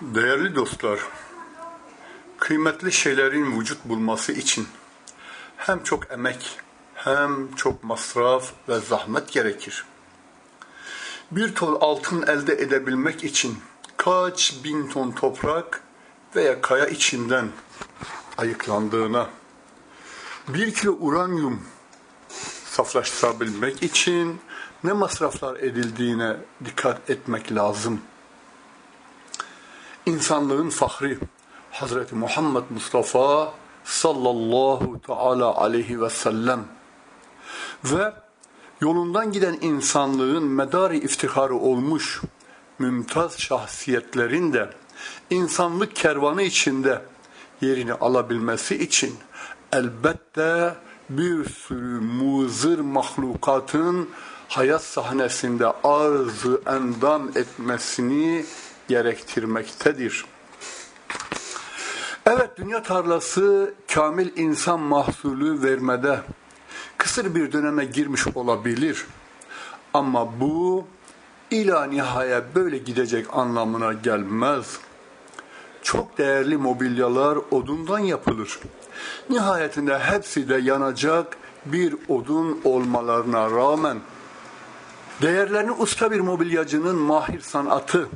Değerli dostlar, kıymetli şeylerin vücut bulması için hem çok emek hem çok masraf ve zahmet gerekir. Bir ton altın elde edebilmek için kaç bin ton toprak veya kaya içinden ayıklandığına, bir kilo uranyum saflaştırabilmek için ne masraflar edildiğine dikkat etmek lazım. İnsanlığın fahri. Hazreti Muhammed Mustafa sallallahu teala aleyhi ve sellem. Ve yolundan giden insanlığın medari iftiharı olmuş mümtaz şahsiyetlerin de insanlık kervanı içinde yerini alabilmesi için elbette bir sürü muzır mahlukatın hayat sahnesinde arzı endam etmesini gerektirmektedir. Evet dünya tarlası kamil insan mahsulü vermede kısır bir döneme girmiş olabilir. Ama bu ila nihaya böyle gidecek anlamına gelmez. Çok değerli mobilyalar odundan yapılır. Nihayetinde hepsi de yanacak bir odun olmalarına rağmen değerlerini usta bir mobilyacının mahir sanatı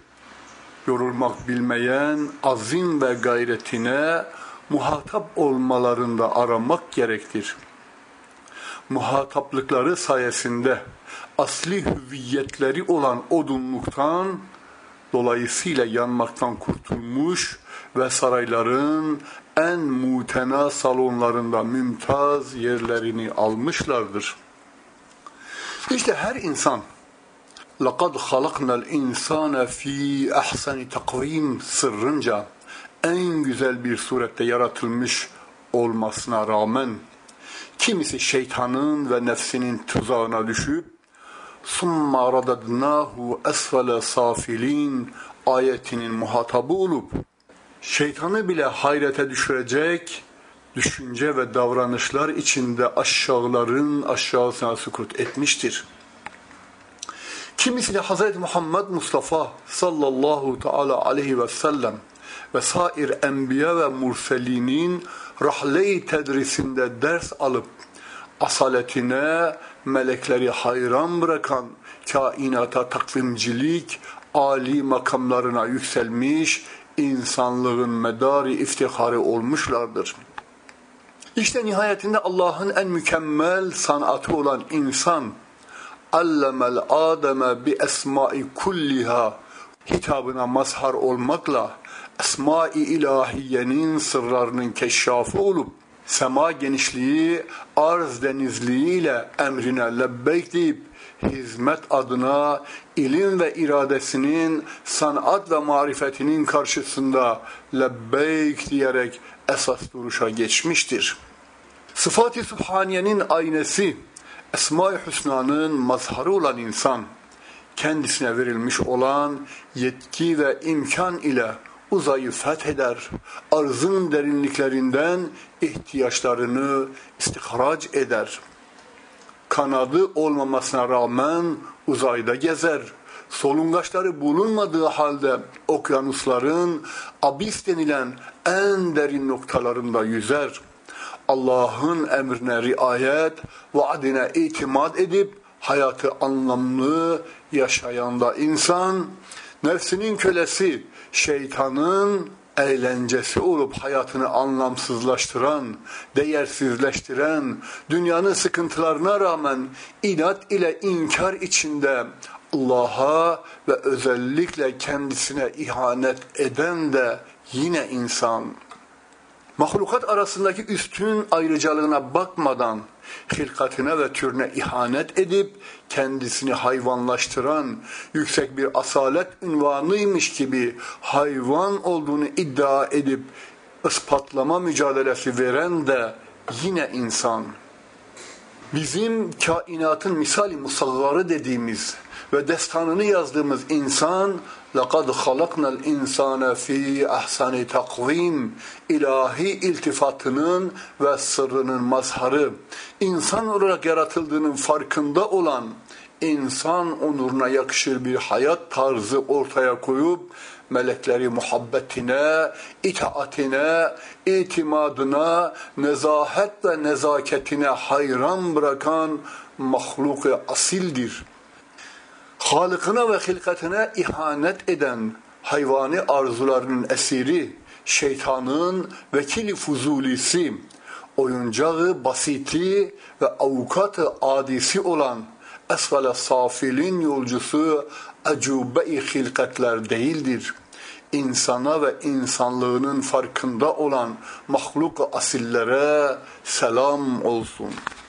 yorulmak bilmeyen azim ve gayretine muhatap olmalarında aramak gerektir. Muhataplıkları sayesinde asli hüviyetleri olan odunluktan dolayısıyla yanmaktan kurtulmuş ve sarayların en mutena salonlarında mümtaz yerlerini almışlardır. İşte her insan لَقَدْ خَلَقْنَا الْاِنْسَانَ ف۪ي اَحْسَنِ takvim sırrınca en güzel bir surette yaratılmış olmasına rağmen kimisi şeytanın ve nefsinin tuzağına düşüp ثُمَّ رَدَدْنَاهُ أَسْفَلَ سَافِل۪ينَ ayetinin muhatabı olup şeytanı bile hayrete düşürecek düşünce ve davranışlar içinde aşağıların aşağısına sukut etmiştir.'' Kimisi Hz. Muhammed Mustafa sallallahu teala aleyhi ve sellem ve sair enbiya ve murselinin rahle-i tedrisinde ders alıp asaletine melekleri hayran bırakan kainata takvimcilik ali makamlarına yükselmiş insanlığın medari iftiharı olmuşlardır. İşte nihayetinde Allah'ın en mükemmel sanatı olan insan allemel ademe bi esmai kulliha hitabına mazhar olmakla esma-i ilahiyenin sırlarının keşşafı olup sema genişliği arz denizliğiyle emrine lebbeyk deyip hizmet adına ilim ve iradesinin sanat ve marifetinin karşısında lebbeyk diyerek esas duruşa geçmiştir. Sıfat-ı Sübhaniye'nin aynesi Esma-i Hüsna'nın mazharı olan insan, kendisine verilmiş olan yetki ve imkan ile uzayı fetheder, arzın derinliklerinden ihtiyaçlarını istihraç eder. Kanadı olmamasına rağmen uzayda gezer. Solungaçları bulunmadığı halde okyanusların abis denilen en derin noktalarında yüzer. Allah'ın emrine riayet, vaadine itimat edip hayatı anlamlı yaşayan da insan, nefsinin kölesi, şeytanın eğlencesi olup hayatını anlamsızlaştıran, değersizleştiren, dünyanın sıkıntılarına rağmen inat ile inkar içinde Allah'a ve özellikle kendisine ihanet eden de yine insan mahlukat arasındaki üstün ayrıcalığına bakmadan hilkatine ve türüne ihanet edip kendisini hayvanlaştıran yüksek bir asalet ünvanıymış gibi hayvan olduğunu iddia edip ispatlama mücadelesi veren de yine insan. Bizim kainatın misali musaggarı dediğimiz ve destanını yazdığımız insan لَقَدْ خَلَقْنَا الْاِنْسَانَ ف۪ي اَحْسَنِ takvim ilahi iltifatının ve sırrının mazharı, insan olarak yaratıldığının farkında olan, insan onuruna yakışır bir hayat tarzı ortaya koyup, melekleri muhabbetine, itaatine, itimadına, nezahet ve nezaketine hayran bırakan mahluk asildir. Halıkına ve hilkatine ihanet eden hayvani arzularının esiri, şeytanın vekili fuzulisi, oyuncağı basiti ve avukatı adisi olan esfale safilin yolcusu acube-i hilkatler değildir. İnsana ve insanlığının farkında olan mahluk asillere selam olsun.''